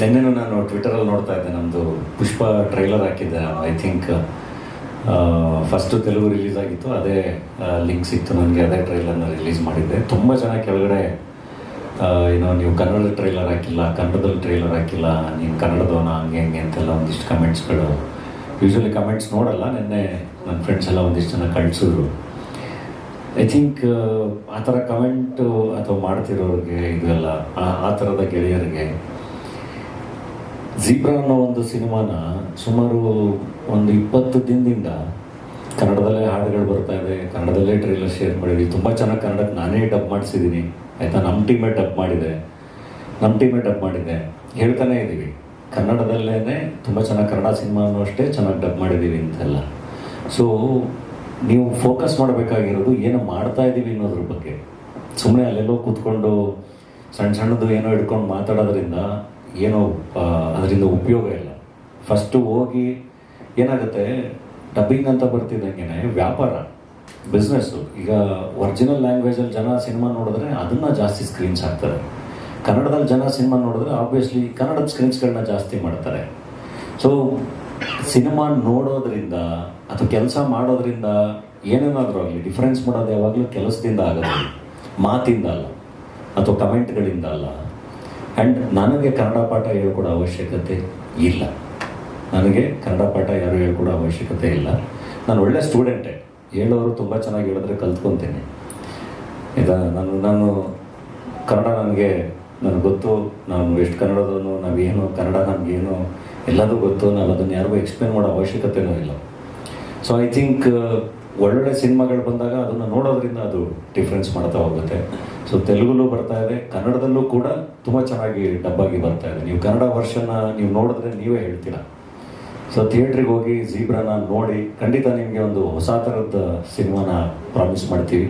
ನಿನ್ನೆನೂ ನಾನು ಟ್ವಿಟರಲ್ಲಿ ನೋಡ್ತಾ ಇದ್ದೆ. ನಮ್ಮದು ಪುಷ್ಪ ಟ್ರೈಲರ್ ಹಾಕಿದ್ದೆ. I think first Telugu release ಆಗಿತ್ತು. ಅದೇ ಲಿಂಕ್ ಸಿಕ್ತು ನನಗೆ. ಅದೇ ಟ್ರೈಲರ್ನ ರಿಲೀಸ್ ಮಾಡಿದ್ದೆ. ತುಂಬ ಜನ ಕೆಳಗಡೆ ಏನೋ ನೀವು ಕನ್ನಡದ ಟ್ರೈಲರ್ ಹಾಕಿಲ್ಲ, ಕನ್ನಡದಲ್ಲಿ ಟ್ರೈಲರ್ ಹಾಕಿಲ್ಲ, ನೀನು ಕನ್ನಡದವನ, ಹಂಗೆ ಹಂಗೆ ಅಂತೆಲ್ಲ ಒಂದಿಷ್ಟು ಕಮೆಂಟ್ಸ್ಗಳು ಯೂಶ್ವಲಿ ಕಮೆಂಟ್ಸ್ ನೋಡಲ್ಲ. ನಿನ್ನೆ ನನ್ನ ಫ್ರೆಂಡ್ಸ್ ಎಲ್ಲ ಒಂದಿಷ್ಟು ಜನ ಕಳಿಸಿದ್ರು. ಐ ಥಿಂಕ್ ಆ ಥರ ಕಮೆಂಟು ಅಥವಾ ಮಾಡ್ತಿರೋರಿಗೆ ಇದೆಲ್ಲ ಆ ಥರದ ಗೆಳೆಯರಿಗೆ ಜೀಬ್ರಾ ಅನ್ನೋ ಒಂದು ಸಿನಿಮಾನ ಸುಮಾರು ಒಂದು ಇಪ್ಪತ್ತು ದಿನದಿಂದ ಕನ್ನಡದಲ್ಲೇ ಹಾಡುಗಳು ಬರ್ತಾ ಇದೆ, ಕನ್ನಡದಲ್ಲೇ ಟ್ರೇಲರ್ ಶೇರ್ ಮಾಡಿದ್ವಿ. ತುಂಬ ಚೆನ್ನಾಗಿ ಕನ್ನಡಕ್ಕೆ ನಾನೇ ಡಬ್ ಮಾಡಿಸಿದ್ದೀನಿ. ಆಯಿತಾ? ನಮ್ಮ ಟೀಮೇ ಡಬ್ ಮಾಡಿದೆ. ನಮ್ಮ ಟೀಮೇ ಡಬ್ ಮಾಡಿದೆ ಹೇಳ್ತಾನೆ ಇದ್ದೀವಿ ಕನ್ನಡದಲ್ಲೇ ತುಂಬ ಚೆನ್ನಾಗಿ ಕನ್ನಡ ಸಿನಿಮಾನು ಅಷ್ಟೇ ಚೆನ್ನಾಗಿ ಡಬ್ ಮಾಡಿದ್ದೀವಿ ಅಂತೆಲ್ಲ. ಸೊ ನೀವು ಫೋಕಸ್ ಮಾಡಬೇಕಾಗಿರೋದು ಏನು ಮಾಡ್ತಾ ಇದ್ದೀವಿ ಅನ್ನೋದ್ರ ಬಗ್ಗೆ. ಸುಮ್ಮನೆ ಅಲ್ಲೆಲ್ಲೋ ಕೂತ್ಕೊಂಡು ಸಣ್ಣ ಸಣ್ಣದು ಏನೋ ಇಟ್ಕೊಂಡು ಮಾತಾಡೋದ್ರಿಂದ ಏನೋ ಅದರಿಂದ ಉಪಯೋಗ ಇಲ್ಲ. ಫಸ್ಟು ಹೋಗಿ ಏನಾಗುತ್ತೆ ಡಬ್ಬಿಂಗ್ ಅಂತ ಬರ್ತಿದ್ದಂಗೆ ವ್ಯಾಪಾರ ಬಿಸ್ನೆಸ್ಸು ಈಗ ಒರಿಜಿನಲ್ ಲ್ಯಾಂಗ್ವೇಜಲ್ಲಿ ಜನ ಸಿನಿಮಾ ನೋಡಿದ್ರೆ ಅದನ್ನು ಜಾಸ್ತಿ ಸ್ಕ್ರೀನ್ಸ್ ಹಾಕ್ತಾರೆ. ಕನ್ನಡದಲ್ಲಿ ಜನ ಸಿನಿಮಾ ನೋಡಿದ್ರೆ ಆಬ್ವಿಯಸ್ಲಿ ಕನ್ನಡದ ಸ್ಕ್ರೀನ್ಸ್ಗಳನ್ನ ಜಾಸ್ತಿ ಮಾಡ್ತಾರೆ. ಸೊ ಸಿನಿಮಾ ನೋಡೋದ್ರಿಂದ ಅಥವಾ ಕೆಲಸ ಮಾಡೋದ್ರಿಂದ ಏನೇನಾದರೂ ಆಗಲಿ ಡಿಫ್ರೆನ್ಸ್ ಮಾಡೋದು ಯಾವಾಗಲೂ ಕೆಲಸದಿಂದ ಆಗೋದು ಮಾತಿಂದ ಅಲ್ಲ, ಅಥವಾ ಕಮೆಂಟ್ಗಳಿಂದ ಅಲ್ಲ. ಆ್ಯಂಡ್ ನನಗೆ ಕನ್ನಡ ಪಾಠ ಹೇಳ್ಕೊಡೋ ಅವಶ್ಯಕತೆ ಇಲ್ಲ. ನನಗೆ ಕನ್ನಡ ಪಾಠ ಯಾರು ಹೇಳ್ಕೊಡೋ ಅವಶ್ಯಕತೆ ಇಲ್ಲ. ನಾನು ಒಳ್ಳೆ ಸ್ಟೂಡೆಂಟೆ ಹೇಳೋರು ತುಂಬ ಚೆನ್ನಾಗಿ ಹೇಳಿದ್ರೆ ಕಲ್ತ್ಕೊತೇನೆ. ಇದು ನಾನು ನಾನು ಕನ್ನಡ ನನಗೆ ನನಗೆ ಗೊತ್ತು. ನಾನು ಎಷ್ಟು ಕನ್ನಡದವನು, ನಾವೇನು, ಕನ್ನಡ ನಮಗೇನು, ಎಲ್ಲದೂ ಗೊತ್ತು. ನಾವು ಅದನ್ನು ಯಾರಿಗೂ ಎಕ್ಸ್ಪ್ಲೇನ್ ಮಾಡೋ ಅವಶ್ಯಕತೆನೂ ಇಲ್ಲ. ಸೊ ಐ ಥಿಂಕ್ ಒಳ್ಳೊಳ್ಳೆ ಸಿನಿಮಾಗಳು ಬಂದಾಗ ಅದನ್ನು ನೋಡೋದ್ರಿಂದ ಅದು ಡಿಫ್ರೆನ್ಸ್ ಮಾಡ್ತಾ ಹೋಗುತ್ತೆ. ಸೊ ತೆಲುಗುಲೂ ಬರ್ತಾ ಇದೆ, ಕನ್ನಡದಲ್ಲೂ ಕೂಡ ತುಂಬ ಚೆನ್ನಾಗಿ ಡಬ್ಬಾಗಿ ಬರ್ತಾ ಇದೆ. ನೀವು ಕನ್ನಡ ವರ್ಷನ ನೀವು ನೋಡಿದ್ರೆ ನೀವೇ ಹೇಳ್ತೀರಾ? ಸೊ ಥಿಯೇಟ್ರಿಗೆ ಹೋಗಿ ಜೀಬ್ರಾನ ನೋಡಿ ಖಂಡಿತ ನಿಮಗೆ ಒಂದು ಹೊಸ ಥರದ ಸಿನಿಮಾನ ಪ್ರಾಮಿಸ್ ಮಾಡ್ತೀವಿ.